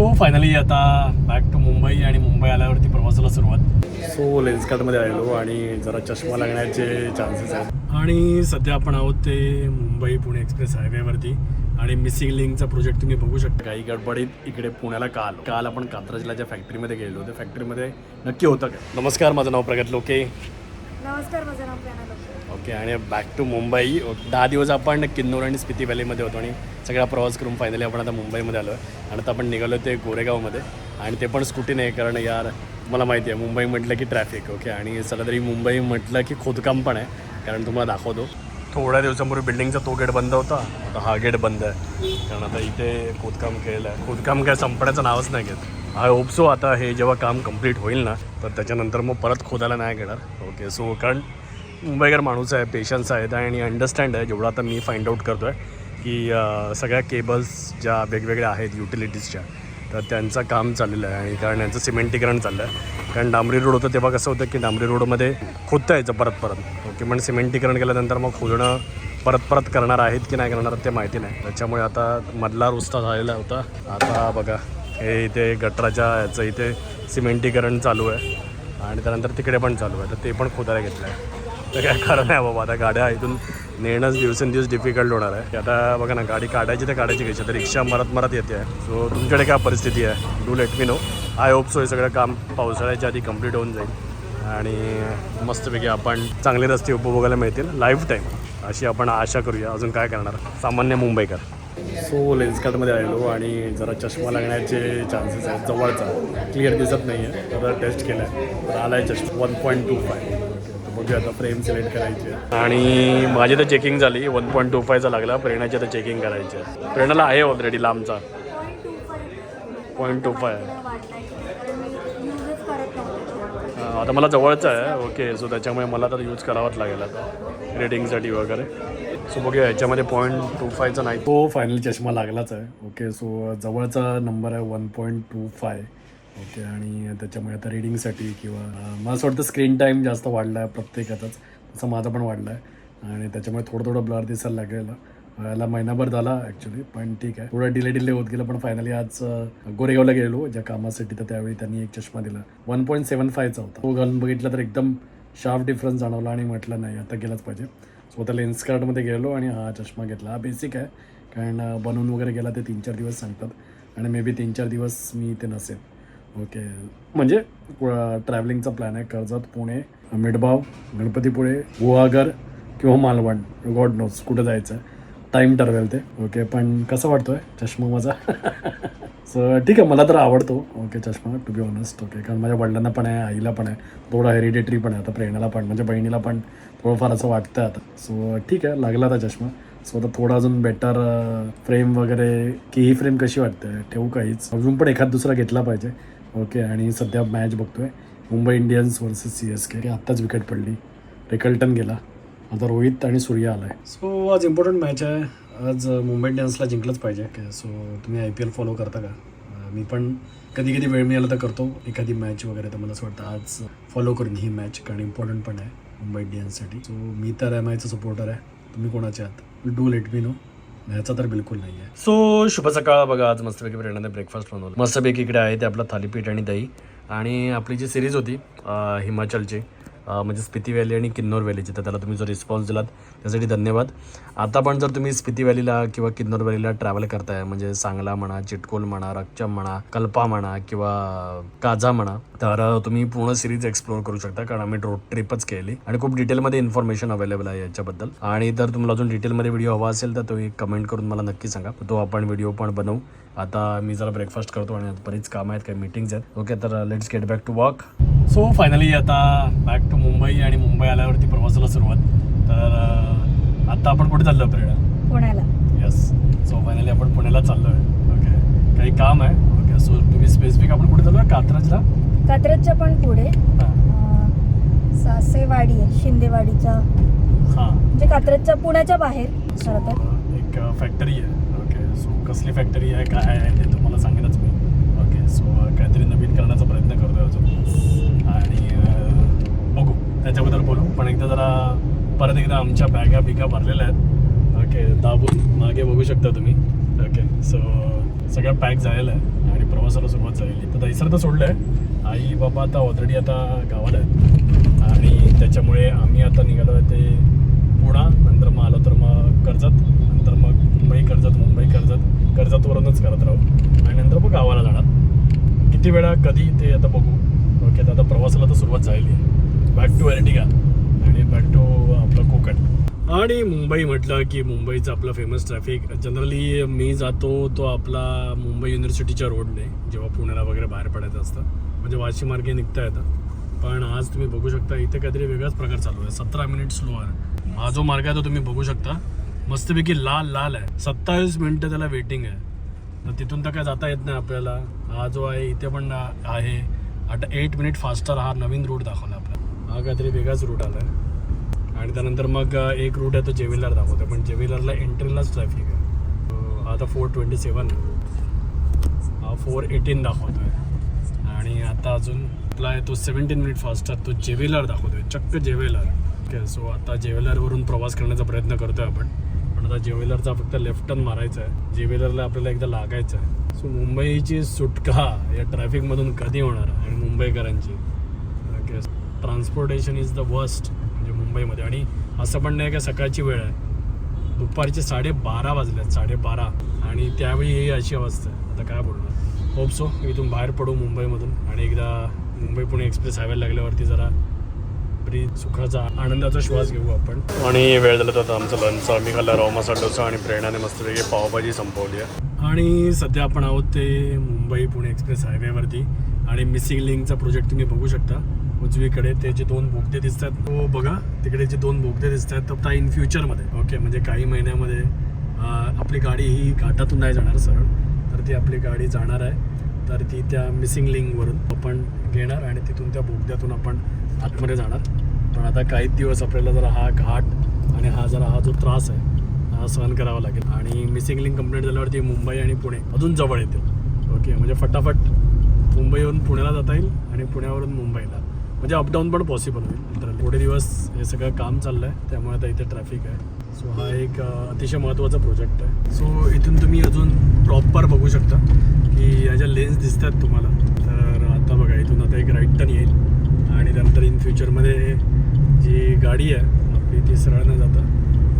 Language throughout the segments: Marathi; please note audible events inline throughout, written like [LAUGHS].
सो फायनली आता बॅक टू मुंबई आणि मुंबई आल्यावरती प्रवासाला सुरुवात. सो लेन्सकार्टमध्ये आलेलो आणि जरा चष्मा लागण्याचे चान्सेस आहेत. आणि सध्या आपण आहोत ते मुंबई पुणे एक्सप्रेस हायवेवरती आणि मिसिंग लिंकचा प्रोजेक्ट तुम्ही बघू शकता. काही गडबडीत इकडे पुण्याला काल. काल आपण कात्रजला ज्या फॅक्टरीमध्ये गेलो त्या फॅक्टरीमध्ये नक्की होतं का नमस्कार माझं नाव प्रगत लोके. नमस्कार माझं नाव प्रेरणा लोके. ओके आणि बॅक टू मुंबई. दहा दिवस आपण किन्नूर आणि स्पिती व्हॅलीमध्ये होतो आणि सगळा प्रवास करून फायनली आपण आता मुंबईमध्ये आलो आहे. आणि आता आपण निघालो ते गोरेगावमध्ये. आणि ते पण स्कूटीने कारण यार मला माहिती आहे मुंबई म्हटलं की ट्रॅफिक ओके? आणि सध्या तरी मुंबई म्हटलं की खोदकाम पण आहे कारण तुम्हाला दाखवतो. थोड्या दिवसांपूर्वी बिल्डिंगचा तो गेट बंद होता. आता हा गेट बंद आहे. कारण आता इथे खोदकाम केलेलं आहे खोदकाम काय संपण्याचं नावच नाही घेत. आय होप सो आता हे जेव्हा काम कंप्लीट होईल ना तर त्याच्यानंतर मग परत खोदायला नाही घेणार. ओके सो कारण मुंबईकर माणूस आहे पेशन्स आहेत आणि अंडरस्टँड आहे. जेवढं आता मी फाइंड आउट करतो आहे की सगळ्या केबल्स ज्या वेगवेगळ्या आहेत युटिलिटीजच्या तर त्यांचं काम चाललेलं आहे आणि कारण यांचं सिमेंटीकरण चाललं आहे कारण डांबरी रोड होतं तेव्हा कसं होतं की डांबरी रोडमध्ये खोदता यायचं परत परत. ओके पण सिमेंटीकरण केल्यानंतर मग खोदणं परत परत करणार आहेत की नाही करणार ते माहिती नाही. त्याच्यामुळे आता मधला रुस्ता झालेला होता. आता बघा हे इथे गटराच्या याचं इथे सिमेंटीकरण चालू आहे आणि त्यानंतर तिकडे पण चालू आहे. तर ते पण खोदायला घेतलं आहे तर काय खरं नाही बाबा? आता गाड्या इथून नेणंच दिवसेंदिवस डिफिकल्ट होणार आहे. आता बघा ना गाडी काढायची तर काढायची कशी तर रिक्षा मरत मरत येते आहे. सो तुमच्याकडे काय परिस्थिती आहे? Do let me know I hope so हे सगळं काम पावसाळ्याच्या आधी कंप्लीट होऊन जाईल. आणि मस्तपैकी आपण चांगले रस्ते उपभोगायला मिळतील. लाईफ टाईम अशी आपण आशा करूया. अजून काय करणार? सामान्य मुंबईकर. सो लेन्सकार्टमध्ये आलेलो आणि जरा चष्मा लागण्याचे चान्सेस आहेत. जवळचा. क्लिअर दिसत नाही आहे तर टेस्ट केला आहे तर आला आहे चष्मा. वन पॉईंट टू फाय बघूया आता फ्रेम सिलेक्ट करायची. आणि माझी तर चेकिंग झाली वन पॉईंट टू फायचा लागला प्रेरणाची आता चेकिंग करायची. आहे प्रेरणाला आहे ऑलरेडी लांबचा. पॉईंट टू फाय आता मला जवळचं आहे. ओके सो त्याच्यामुळे मला तर यूज करावाच लागेल आता रेटिंगसाठी वगैरे. सो बघूया याच्यामध्ये पॉईंट टू फायचा नाही. तो फायनल चष्मा लागलाच आहे. ओके सो जवळचा नंबर आहे one point two five okay आणि त्याच्यामुळे आता रिडिंगसाठी किंवा मला असं वाटतं स्क्रीन टाईम जास्त वाढला आहे प्रत्येकाचाच तसं माझा पण वाढला आहे आणि त्याच्यामुळे थोडं थोडं ब्लर दिसायला लागलेला याला महिनाभर झाला ॲक्च्युली पण ठीक आहे. थोडं डिले डिले होत गेलं पण फायनली आज गोरेगावला गेलो ज्या कामासाठी तर त्यावेळी त्यांनी एक चष्मा दिला. वन पॉईंट सेवन फायचा होता. तो घालून बघितला तर एकदम शार्प डिफरन्स जाणवला आणि म्हटलं नाही आता गेलाच पाहिजे. सो आता लेन्स कार्डमध्ये गेलो आणि हा चष्मा घेतला. हा बेसिक आहे. कारण बनवून वगैरे गेला ते तीन चार दिवस सांगतात. आणि मे बी तीन चार दिवस मी इथे नसेल. ओके. म्हणजे ट्रॅव्हलिंगचा प्लॅन आहे. कर्जत पुणे मिडबाव गणपतीपुळे गुहागर किंवा मालवण. गॉड नोज कुठं जायचं आहे टाईम ठरवेल ते. ओके पण कसं वाटतोय? चष्मा माझा? [LAUGHS] सो ठीक आहे. मला तर आवडतो. ओके चष्मा टू बी ऑनेस्ट ओके कारण माझ्या वडिलांना पण आहे आईला पण आहे. थोडा हेरिडेटरी पण आहे. आता प्रेरणाला पण म्हणजे बहिणीला पण थोडंफार असं वाटतं आता. सो ठीक आहे. लागला आता चष्मा. सो आता थोडं अजून बेटर फ्रेम वगैरे की ही फ्रेम कशी वाटते? ठेवू काहीच. अजून पण एखाद दुसरा घेतला पाहिजे. ओके आणि सध्या मॅच बघतोय. Mumbai Indians versus C S K आत्ताच विकेट पडली. रिकल्टन गेला. आता रोहित आणि सूर्य आलाय. सो आज इम्पॉर्टंट मॅच आहे. आज मुंबई इंडियन्सला जिंकलंच पाहिजे. सो तुम्ही आय पी एल फॉलो करता का? मी पण कधी कधी वेळ मिळाला तर करतो. एखादी मॅच वगैरे तर मला असं वाटतं आज फॉलो करून ही मॅच कारण इम्पॉर्टंट पण आहे मुंबई इंडियन्ससाठी सो मी तर एम आयचा सपोर्टर आहे. तुम्ही कोणाचे आहात? डू लेट मी नो ह्याचा तर बिलकुल नाही आहे. सो शुभ सकाळ. बघा आज मस्तपैकी प्रेरणाने ब्रेकफास्ट बनवलं. मस्तपैकी इकडे आहे ते आपलं थालीपीठ आणि दही. आणि आपली जी सिरीज होती हिमाचलची म्हणजे स्पिती व्हॅली आणि किन्नौर व्हॅलीची तर त्याला तुम्ही जो रिस्पॉन्स दिलात त्यासाठी धन्यवाद. आता पण जर तुम्ही स्पिती व्हॅलीला किंवा किन्नौर व्हॅलीला ट्रॅव्हल करताय म्हणजे सांगला म्हणा चिटकोल म्हणा रक्चम म्हणा कल्पा म्हणा किंवा काजा म्हणा तर तुम्ही पूर्ण सिरीज एक्सप्लोर करू शकता कारण आम्ही रोड ट्रिपच केली. आणि खूप डिटेलमध्ये इन्फॉर्मेशन अवेलेबल आहे याच्याबद्दल. आणि जर तुम्हाला अजून डिटेलमध्ये व्हिडिओ हवा असेल तर तुम्ही कमेंट करून मला नक्की सांगा. तो आपण व्हिडिओ पण बनवू. आता मी जरा ब्रेकफास्ट करतो आणि आता बरीच कामं आहेत काही मीटिंग्स आहेत. ओके तर let's get back to walk so finally आता बॅक टू मुंबई आणि मुंबई आल्यावरती प्रवासाला सुरुवात. तर अं, आता आपण कुठे चाललो प्रेरणा? पुण्याला. येस सो फायनली आपण पुण्याला चाललो आहे ओके काही काम आहे? ओके सो तुम्ही स्पेसिफिक आपण कुठे चाललो आहे कात्रजला? कात्रजच्या पण पुढे. सासेवाडी आहे शिंदेवाडीच्या. हां. म्हणजे कात्रजच्या पुण्याच्या बाहेर. खरं तर एक फॅक्टरी आहे. ओके सो कसली फॅक्टरी आहे काय आहे ते तुम्हाला सांगेनच मी. ओके सो काहीतरी नवीन करण्याचा प्रयत्न करतोय अजून. आणि बघू. त्याच्याबद्दल बोलू. पण एकदा जरा परत एकदा आमच्या बॅगा बिगा भरलेल्या आहेत. ओके दाबून मागे बघू शकता तुम्ही. ओके सो सगळं पॅक झालेलं आहे आणि प्रवासाला सुरुवात झालेली. तर दहिसर तर सोडलं आहे. आई बाबा आता ऑलरेडी आता गावाला आहेत. आणि त्याच्यामुळे आम्ही आता निघालो आहे ते पुणा. नंतर मग आलो तर मग कर्जत. नंतर मग मुंबई कर्जत मुंबई कर्जत. कर्जतवरूनच करत राहू. आणि नंतर मग गावाला जाणार. किती वेळा कधी ते आता बघू. ओके तर आता प्रवासाला तर सुरुवात झालेली आहे. बॅक टू एर्टिगा आणि बॅक टू आपलं कोकण. आणि मुंबई म्हटलं की मुंबईचं आपलं फेमस ट्रॅफिक जनरली मी जातो तो आपला मुंबई युनिव्हर्सिटीच्या रोडने जेव्हा पुण्याला वगैरे बाहेर पडायचं असतं. म्हणजे वाशी मार्गे निघता येतं. पण आज तुम्ही बघू शकता इथे काहीतरी वेगळाच प्रकार चालू आहे. सतरा मिनिट स्लो आहे हा जो मार्ग आहे तो तुम्ही बघू शकता. मस्तपैकी लाल लाल आहे. सत्तावीस मिनटं त्याला वेटिंग आहे. तर तिथून तर काय जाता येत नाही आपल्याला. हा जो आहे इथे पण आहे. आता एट मिनिट फास्टर हा नवीन रूट दाखवला आपला हा काहीतरी वेगळाच रूट आला आहे आणि त्यानंतर मग एक रूट आहे तो जेविलर दाखवतो पण जेवेलरला एंट्रीलाच ट्रॅफिक आहे. हा आता फोर ट्वेंटी सेवन हा फोर एटीन दाखवतो आहे आणि आता अजून आपला आहे तो सेवन्टीन मिनिट फास्टर तो जेवेलर आहे चक्क जेवेलर ओके सो आता जेवेलरवरून प्रवास करण्याचा प्रयत्न करतो आहे आपण. पण आता जेवेलरचा फक्त लेफ्ट टर्न मारायचा आहे. जेवेलरला आपल्याला एकदा लागायचं आहे. सो मुंबईची सुटका या ट्रॅफिकमधून कधी होणार आणि मुंबईकरांची. Okay transportation is the worst म्हणजे मुंबईमध्ये. आणि असं पण नाही का सकाळची वेळ आहे. दुपारचे साडेबारा वाजल्यात साडेबारा. आणि त्यावेळी ही अशी अवस्था आहे. आता काय बोलणार? होप सो इथून बाहेर पडू मुंबईमधून. आणि एकदा मुंबई पुणे एक्सप्रेस हायवे लागल्यावरती जरा बरी सुखाचा आनंदाचा श्वास घेऊ आपण. आणि वेळ झाला तर आमचं लंच आम्ही खाल्ला रोमासा मसाला डोसा आणि प्रेरणाने मस्तपैकी पावभाजी संपवली आहे. आणि सध्या आपण आहोत ते मुंबई पुणे एक्सप्रेस हायवेवरती. आणि मिसिंग लिंकचा प्रोजेक्ट तुम्ही बघू शकता. उजवीकडे ते जे दोन बोगदे दिसतात तो बघा. तिकडे जे दोन बोगदे दिसतात तर त्या इन फ्युचरमध्ये ओके म्हणजे काही महिन्यामध्ये आपली गाडी ही घाटातून नाही जाणार सरळ. तर ती आपली गाडी जाणार आहे. तर ती त्या मिसिंग लिंकवरून आपण घेणार आणि तिथून त्या बोगद्यातून आपण आतमध्ये जाणार. पण आता काही दिवस आपल्याला जरा हा घाट आणि हा जरा हा जो त्रास आहे हा सहन करावा लागेल. आणि मिसिंग लिंक कंप्लीट झाल्यावरती मुंबई आणि पुणे अजून जवळ येतील. ओके म्हणजे फटाफट मुंबईवरून पुण्याला जाता येईल आणि पुण्यावरून मुंबईला. म्हणजे अपडाऊन पण पॉसिबल होईल तर थोडे दिवस हे सगळं काम चाललं आहे त्यामुळे आता इथे ट्रॅफिक आहे. सो हा एक अतिशय महत्त्वाचा प्रोजेक्ट आहे. सो इथून तुम्ही अजून प्रॉपर बघू शकता की या ज्या लेन्स दिसतात तुम्हाला तर आता बघा इथून आता एक राईट टर्न येईल. आणि त्यानंतर इन फ्युचरमध्ये जी गाडी आहे आपली ती सरळ न जाता.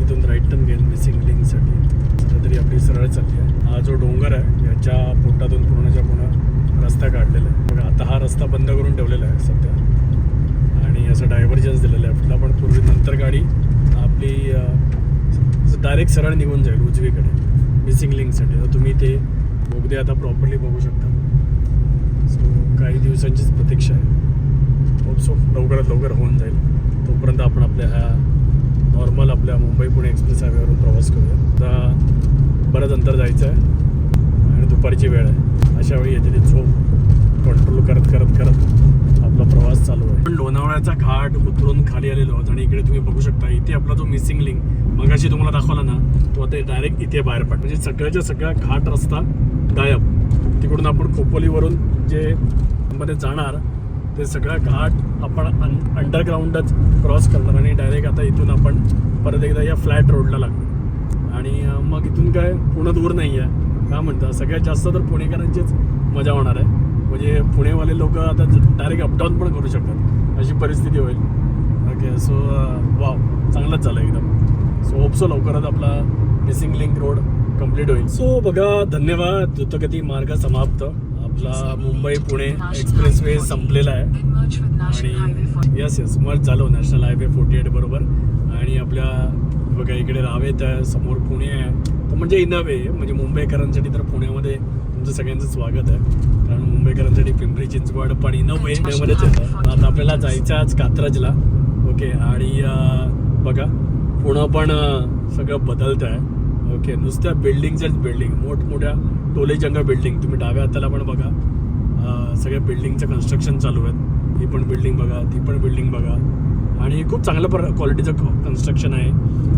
तिथून राईट टर्न घेईल मिसिंग लिंकसाठी सध्या तरी आपली सरळ चालली आहे. हा जो डोंगर आहे याच्या पोटातून पूर्णच्या पूर्ण रस्ता काढलेला आहे. बघा आता हा रस्ता बंद करून ठेवलेला आहे सध्या. आणि असं डायव्हर्जन्स दिलेलं आहे. आपला पण पूर्वी नंतर गाडी आपली डायरेक्ट सरळ निघून जाईल उजवीकडे. मिसिंग लिंकसाठी तर तुम्ही ते बोगदे आता प्रॉपरली बघू शकता. सो काही दिवसांचीच प्रतीक्षा आहे. होप सो लवकरात लवकर होऊन जाईल. तोपर्यंत आपण आपल्या ह्या नॉर्मल आपल्या मुंबई पुणे एक्सप्रेस हायवेवरून प्रवास करूया. आता बरंच अंतर जायचं आहे आणि दुपारची वेळ आहे. अशा वेळी याची झोप कंट्रोल करत करत करत आपला प्रवास चालू आहे. पण लोणावळ्याचा घाट उतरून खाली आलेलो आहोत आणि इकडे तुम्ही बघू शकता इथे आपला जो मिसिंग लिंक मगाशी तुम्हाला दाखवला ना तो आता डायरेक्ट इथे बाहेर पड म्हणजे सगळ्याच्या सगळ्या घाट रस्ता गायब. तिकडून आपण खोपोलीवरून जे मध्ये जाणार ते सगळा घाट आपण अन अंडरग्राऊंडच क्रॉस करणार आणि डायरेक्ट आता इथून आपण परत एकदा या फ्लॅट रोडला लागलो आणि मग इथून काय पुणं दूर नाही आहे. का म्हणतात सगळ्यात जास्त तर पुणेकरांचीच मजा होणार आहे. म्हणजे पुणेवाले लोक आता डायरेक्ट अपडाऊन पण करू शकतात. अशी परिस्थिती होईल. ओके सो वाव चांगलंच झालं एकदम. सो होपसो लवकरच आपला मिसिंग लिंक रोड कंप्लीट होईल. सो बघा धन्यवाद. द्रुतगती मार्ग समाप्त. आपला मुंबई पुणे एक्सप्रेस वे संपलेला आहे. आणि यस यस मर्ज झालो नॅशनल हायवे फोर्टी एट बरोबर. आणि आपल्या बघा इकडे रावेत आहे समोर पुणे आहे. तर म्हणजे इन वे म्हणजे मुंबईकरांसाठी तर पुण्यामध्ये तुमचं सगळ्यांचं स्वागत आहे. कारण मुंबईकरांसाठी पिंपरी चिंचवड पण इन वे पुण्यामध्येच येतं आता आपल्याला जायचं आज कात्रजला. ओके आणि बघा पुणं पण सगळं बदलत आहे ओके नुसत्या बिल्डिंगच्याच बिल्डिंग मोठमोठ्या टोलेजंगा बिल्डिंग तुम्ही डाव्या हाताला पण बघा. सगळ्या बिल्डिंगचं कन्स्ट्रक्शन चालू आहेत. ही पण बिल्डिंग बघा ती पण बिल्डिंग बघा. आणि खूप चांगल्या प्र क्वालिटीचं कन्स्ट्रक्शन आहे.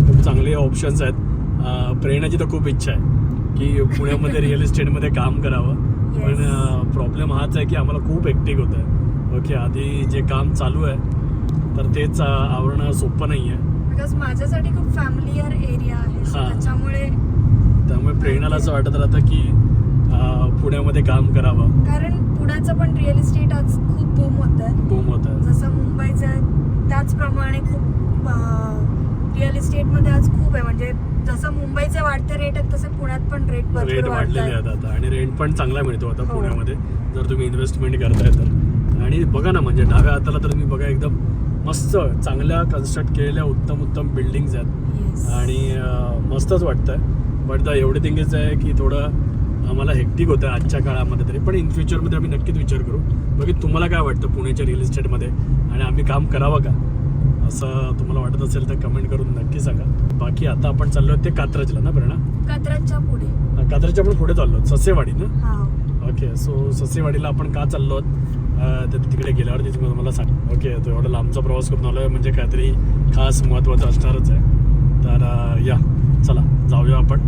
खूप चांगले ऑप्शन्स आहेत. प्रेरणाची तर खूप इच्छा आहे की पुण्यामध्ये [LAUGHS] रिअल इस्टेटमध्ये काम करावं. पण प्रॉब्लेम हाच आहे की आम्हाला खूप एक्टिक होतं आहे. ओके आधी जे काम चालू आहे तर तेच आवरणं सोपं नाही आहे बिकॉज माझ्यासाठी खूप फॅमिलियर एरिया आहे. त्याच्यामुळे त्यामुळे प्रेरणाला असं वाटत राहतं की पुण्यामध्ये काम करावं. कारण पुण्याचं पण रिअल इस्टेट आज खूप बूम होत आहे. बूम होत आहे. जसं मुंबईचं त्याचप्रमाणे खूप रिअल इस्टेटमध्ये आज खूप आहे. म्हणजे जसं मुंबईचे वाढते रेट आहेत तसे पुण्यात पण रेट रेट वाढलेले आहेत आता. आणि रेंट पण चांगला मिळतो आता हो. पुण्यामध्ये. जर तुम्ही इन्व्हेस्टमेंट करताय तर. आणि बघा ना म्हणजे डाव्या हाताला तर तुम्ही बघा एकदम मस्त चांगल्या कन्स्ट्रक्ट केलेल्या उत्तम उत्तम बिल्डिंग्स आहेत. आणि मस्तच वाटतंय. बट द एवढे थिंगच आहे की थोडं आम्हाला हेक्टिक होतं आजच्या काळामध्ये तरी. पण इन फ्युचरमध्ये आम्ही नक्कीच विचार करू. बाकी तुम्हाला काय वाटतं पुण्याच्या रिअल इस्टेटमध्ये आणि आम्ही काम करावं का? असं तुम्हाला वाटत असेल तर कमेंट करून नक्की सांगा. बाकी आता आपण चाललो ते कात्रजला ना प्रेरणा कत्राच्या पुढे. कात्रजच्या पण पुढे चाललो ससेवाडी ना? हा. ओके सो ससेवाडीला आपण का चाललो तर तिकडे गेल्यावरती तुम्ही मला सांग. ओके तो एवढा लांबचा प्रवास करून आलो म्हणजे काहीतरी खास महत्त्वाचं असणारच आहे. तर या. चला जाऊया आपण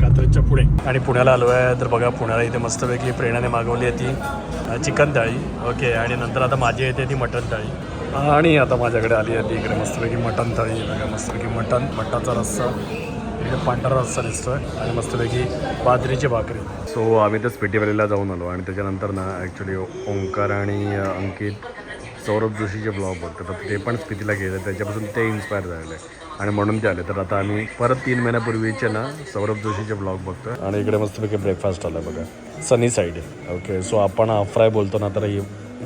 कात्रजच्या पुढे. आणि पुण्याला आलो आहे तर बघा पुण्याला इथे मस्तपैकी प्रेरणाने मागवली आहे ती चिकन थाळी. ओके आणि नंतर आता माझी येते ती मटन थाळी. आणि आता माझ्याकडे आली आहे ती इकडे मस्तपैकी मटन थाळी. बघा मस्तपैकी मटन मटाचा रस्सा इकडे पांढरा रस्सा दिसतोय आणि मस्तपैकी बाजरीची भाकरी. सो आम्ही तर स्पिटीवॅलीला जाऊन आलो आणि त्याच्यानंतर ना ॲक्च्युली ओंकार आणि अंकित सौरभ जोशीचे ब्लॉग बघतो तर ते पण स्पितीला गेले त्याच्यापासून ते इन्स्पायर झालेले आणि म्हणून ते आले. तर आता आम्ही परत तीन महिन्यापूर्वीचे ना सौरभ जोशीचे ब्लॉग बघतो आणि इकडे मस्तपैकी ब्रेकफास्ट आला बघा. सनी साईड ओके सो आपण फ्राय बोलतो ना तर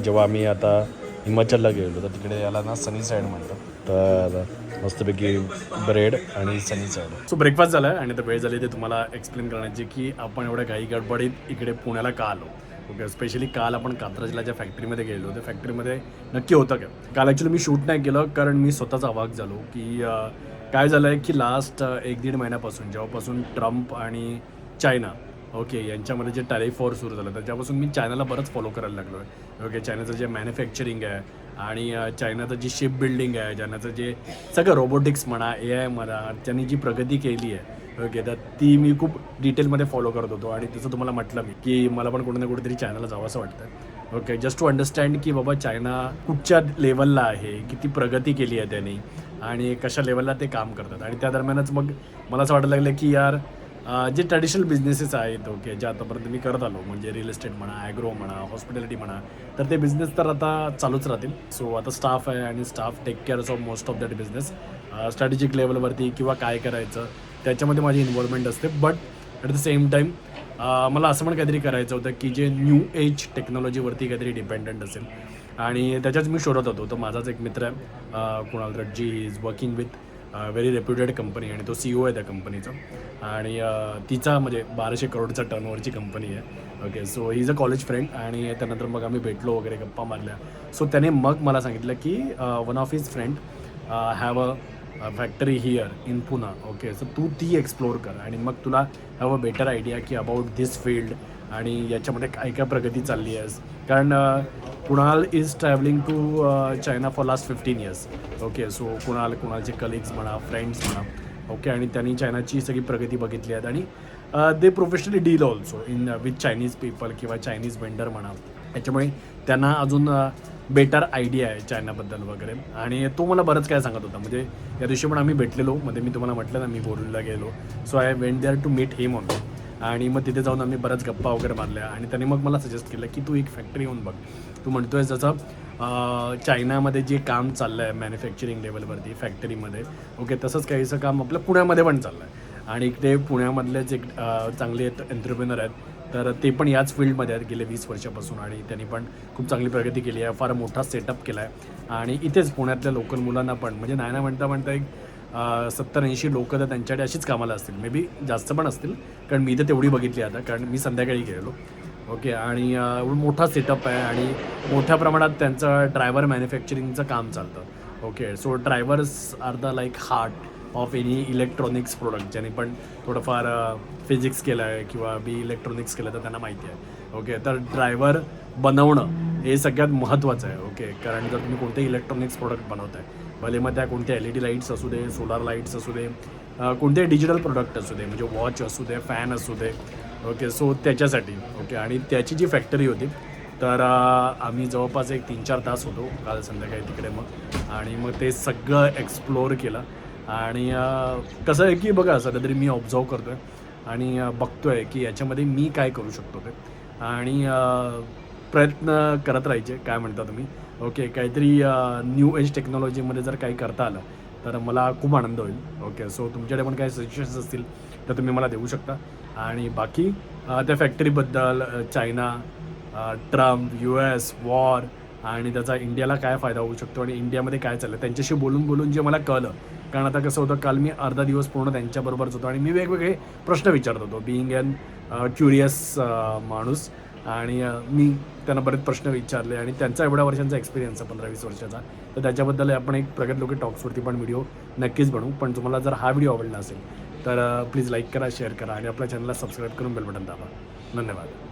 जेव्हा आम्ही आता हिमाचलला गेलो तर तिकडे याला ना सनी साईड म्हणतात. तर मस्तपैकी ब्रेड आणि सनी साईड सो ब्रेकफास्ट झाला आहे आणि आता वेळ झाली ते तुम्हाला एक्सप्लेन करण्याची की आपण एवढ्या काही गडबडीत इकडे पुण्याला का आलो? ओके स्पेशली काल आपण कात्रजला ज्या फॅक्टरीमध्ये गेलो त्या फॅक्टरीमध्ये नक्की होतं का? काल ॲक्च्युली मी शूट नाही केलं कारण मी स्वतःच अवाक झालो की काय झालं आहे की लास्ट एक दीड महिन्यापासून जेव्हापासून ट्रम्प आणि चायना ओके यांच्यामध्ये जे टॅरिफ वॉर सुरू झालं त्याच्यापासून मी चायनाला बरंच फॉलो करायला लागलो आहे ओके चायनाचं जे मॅन्युफॅक्चरिंग आहे आणि चायनाचं जी शिप बिल्डिंग आहे चायनाचं जे सगळं रोबोटिक्स म्हणा ए आय म्हणा त्यांनी जी प्रगती केली आहे ओके तर ती मी खूप डिटेलमध्ये फॉलो करत होतो आणि तसं तुम्हाला म्हटलं मी की मला पण कुठे ना कुठेतरी चायनाला जावं असं वाटतं ओके जस्ट टू अंडरस्टँड की बाबा चायना कुठच्या लेवलला आहे किती प्रगती केली आहे त्यांनी आणि कशा लेवलला ते काम करतात. आणि त्या दरम्यानच मग मला असं वाटायला लागलं की यार जे ट्रॅडिशनल बिझनेसेस आहेत ओके जे आतापर्यंत मी करत आलो म्हणजे रिअल इस्टेट म्हणा ॲग्रो म्हणा हॉस्पिटॅलिटी म्हणा तर ते बिझनेस तर आता चालूच राहतील. सो आता स्टाफ आहे आणि staff take cares of most of that business strategic लेवलवरती किंवा काय करायचं त्याच्यामध्ये माझी इन्व्हॉल्वमेंट असते. But at the same time मला असं पण काहीतरी करायचं होतं की जे न्यू एज टेक्नॉलॉजीवरती काहीतरी डिपेंडंट असेल. आणि त्याच्याच मी शोधत होतो. तो माझाच एक मित्र आहे Kunal Radji is working with very reputed company आणि तो सी ओ आहे त्या कंपनीचा आणि तिचा म्हणजे बाराशे करोडचा टर्नओव्हरची कंपनी आहे. Okay so he is a college friend आणि त्यानंतर मग आम्ही भेटलो वगैरे गप्पा मारल्या. सो त्याने मग मला सांगितलं की one of his friend have a factory here in Poona okay so तू ती एक्सप्लोर कर आणि मग तुला हॅव अ बेटर आयडिया की अबाउट धिस फील्ड आणि याच्यामध्ये काय काय प्रगती चालली आहेस. कारण Kunal is travelling to China for last fifteen years okay so Kunal कुणालचे colleagues म्हणा फ्रेंड्स म्हणा ओके आणि त्यांनी चायनाची सगळी प्रगती बघितली आहेत. आणि they professionally deal also in with Chinese people किंवा चायनीज वेंडर म्हणा. याच्यामुळे त्यांना अजून बेटर आयडिया आहे चायनाबद्दल वगैरे. आणि तो मला बरंच काय सांगत होता. म्हणजे या दिवशी पण आम्ही भेटलेलो. मध्ये मी तुम्हाला म्हटलं ना मी बोरिवलीला गेलो. So I went there to meet him on आणि मग तिथे जाऊन आम्ही बऱ्याच गप्पा वगैरे मारल्या. आणि त्याने मग मला सजेस्ट केलं की तू एक फॅक्टरी येऊन बघ. तू म्हणतोय जसं चायनामध्ये जे काम चाललं आहे मॅन्युफॅक्चरिंग लेवलवरती फॅक्टरीमध्ये ओके तसंच काहीचं काम आपलं पुण्यामध्ये पण चाललं आहे आणि इकडे पुण्यामधलेच एक अं, चांगले एंटरप्रेनर आहेत तर ते पण याच फील्डमध्ये आहेत. गेले वीस वर्षापासून आणि त्यांनी पण खूप चांगली प्रगती केली आहे. फार मोठा सेटअप केला आहे आणि इथेच पुण्यातल्या लोकल मुलांना पण म्हणजे नाही ना म्हणता म्हणता एक सत्तर ऐंशी लोक तर त्यांच्याकडे अशीच कामाला असतील. मे बी जास्त पण असतील कारण मी तर तेवढी बघितली आता कारण मी संध्याकाळी गेलेलो. ओके आणि मोठा सेटअप आहे आणि मोठ्या प्रमाणात त्यांचं ड्रायव्हर मॅन्युफॅक्चरिंगचं काम चालतं. Okay so drivers are the like heart of any electronics product ज्याने पण थोडंफार फिजिक्स केलं आहे किंवा बी इलेक्ट्रॉनिक्स केलं तर त्यांना माहिती आहे. ओके तर ड्रायव्हर बनवणं हे सगळ्यात महत्त्वाचं आहे. ओके कारण जर तुम्ही कोणते इलेक्ट्रॉनिक्स प्रोडक्ट बनवत आहे भले मग त्या कोणत्या एल ई डी लाईट्स असू दे सोलार लाईट्स असू दे कोणते डिजिटल प्रोडक्ट असू दे म्हणजे वॉच असू दे फॅन असू दे. ओके सो त्याच्यासाठी ओके आणि त्याची जी फॅक्टरी होती तर आम्ही जवळपास एक तीन चार तास होतो काल संध्याकाळी तिकडे मग. आणि मग ते सगळं एक्सप्लोअर केलं. आणि कसं आहे की बघा सध्या तरी मी ऑब्झर्व करतो आहे आणि बघतो बघतोय की याच्यामध्ये मी काय करू शकतो ते. आणि प्रयत्न करत राहायचे काय म्हणता तुम्ही. ओके काहीतरी न्यू एज टेक्नॉलॉजीमध्ये जर काही करता आलं तर मला खूप आनंद होईल. ओके सो तुमच्याकडे पण काही सजेशन्स असतील तर तुम्ही मला देऊ शकता. आणि बाकी त्या फॅक्टरीबद्दल China Trump U S war आणि त्याचा इंडियाला काय फायदा होऊ शकतो आणि इंडियामध्ये काय चाललं त्यांच्याशी बोलून बोलून जे मला कळलं कारण आता कसं होतं काल मी अर्धा दिवस पूर्ण त्यांच्याबरोबरच होतो आणि मी वेगवेगळे प्रश्न विचारत होतो. बिईंग अन क्युरियस माणूस आणि uh, मी त्यांना बरेच प्रश्न विचारले आणि त्यांचा एवढ्या वर्षांचा एक्सपिरियन्स आहे पंधरा वीस वर्षाचा. तर त्याच्याबद्दल आपण एक प्रगत लोक टॉक्सवरती पण व्हिडिओ नक्कीच बनवू. पण तुम्हाला जर हा व्हिडिओ आवडला असेल तर uh, प्लीज लाईक करा शेअर करा आणि आपल्या चॅनलला सबस्क्राईब करून बेल बटन दाबा. धन्यवाद.